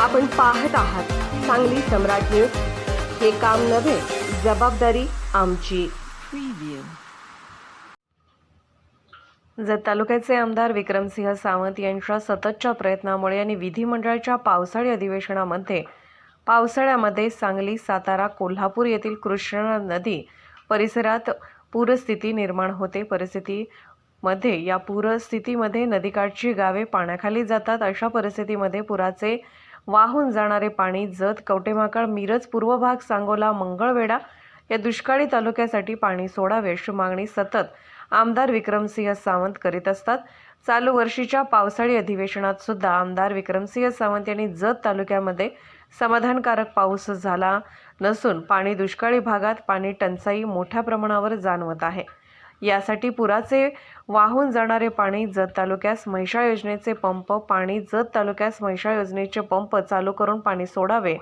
आपण पाहत आहात सांगली सम्राट न्यूज. हे काम नव्हे जबाबदारी आमची. जत तालुक्याचे आमदार विक्रमसिंह सावंत यांच्या सततच्या प्रयत्नामुळे आणि विधिमंडळाच्या पावसाळी अधिवेशनामध्ये पावसाळ्यामध्ये सांगली सातारा कोल्हापूर येथील कृष्णा नदी परिसरात पूरस्थिती निर्माण होते. परिस्थितीमध्ये या पूरस्थितीमध्ये नदीकाठची गावे पाण्याखाली जातात. अशा परिस्थितीमध्ये पुराचे वाहून जाणारे पाणी जत कवटेमाकळ मिरज पूर्व भाग सांगोला मंगळवेढा या दुष्काळी तालुक्यासाठी पाणी सोडावे अशी मागणी सतत. आमदार विक्रमसिंह सावंत करीत असतात. चालू वर्षीच्या पावसाळी अधिवेशनात सुद्धा आमदार विक्रमसिंह सावंत यांनी जत तालुक्यामध्ये समाधानकारक पाऊस झाला नसून पाणी दुष्काळी भागात पाणी टंचाई मोठ्या प्रमाणावर जाणवत आहे. यासाठी पुराचे वाहून जाणारे पाणी जत तालुक्यास म्हैसाळ योजनेचे पंप पाणी जत तालुक्यास म्हैसाळ योजनेचे पंप चालू करून पाणी सोडावे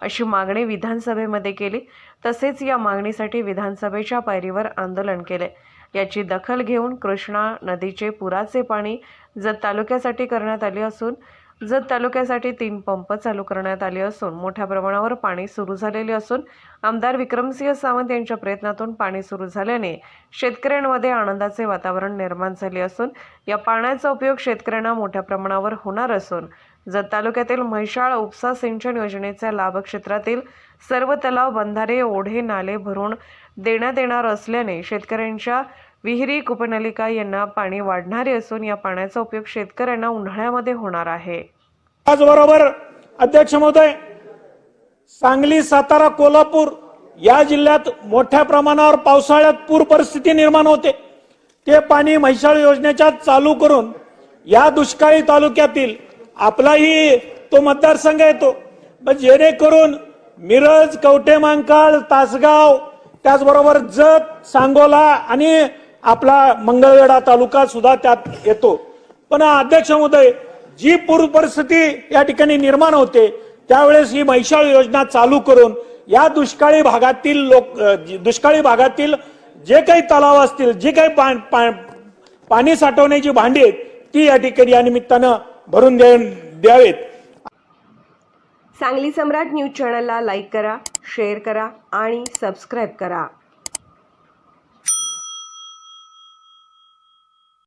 अशी मागणी विधानसभेमध्ये केली. तसेच या मागणीसाठी विधानसभेच्या पायरीवर आंदोलन केले. याची दखल घेऊन कृष्णा नदीचे पुराचे पाणी जत तालुक्यासाठी करण्यात आले असून जत तालुक्यासाठी तीन पंप चालू करण्यात आले असून मोठ्या प्रमाणावर पाणी सुरू झालेले असून आमदार विक्रमसिंह सावंत यांच्या प्रयत्नातून पाणी सुरू झाल्याने शेतकऱ्यांमध्ये आनंदाचे वातावरण निर्माण झाले असून या पाण्याचा उपयोग शेतकऱ्यांना मोठ्या प्रमाणावर होणार असून जत तालुक्यातील म्हैसाळ उपसा सिंचन योजनेच्या लाभक्षेत्रातील सर्व तलाव बंधारे ओढे नाले भरून देण्यात येणार असल्याने शेतकऱ्यांच्या विहिरी कुपनलिका यांना पाणी वाढणारे असून या पाण्याचा उपयोग शेतकऱ्यांना उन्हाळ्यामध्ये होणार आहे. त्याचबरोबर अध्यक्ष महोदय सांगली सातारा कोल्हापूर या जिल्ह्यात मोठ्या प्रमाणावर पावसाळ्यात पूर परिस्थिती निर्माण होते. ते पाणी म्हैसाळ योजनेच्या चालू करून या दुष्काळी तालुक्यातील आपलाही तो मतदारसंघ येतो. पण जेणेकरून मिरज कवठेमांकाळ तासगाव त्याचबरोबर जत सांगोला आणि आपला मंगळवेढा तालुका सुद्धा त्यात येतो. पण अध्यक्ष महोदय जी पूर्व परिस्थिती या ठिकाणी निर्माण होते त्यावेळेस ही म्हैसाळ योजना चालू करून या दुष्काळी भागातील लोक दुष्काळी भागातील जे काही तलाव असतील जे काही पा- पा- पाणी साठवण्याची भांडी आहेत ती या ठिकाणी या निमित्तानं भरून द्यावेत. सांगली सम्राट न्यूज चॅनलला लाईक करा शेअर करा आणि सबस्क्राईब करा.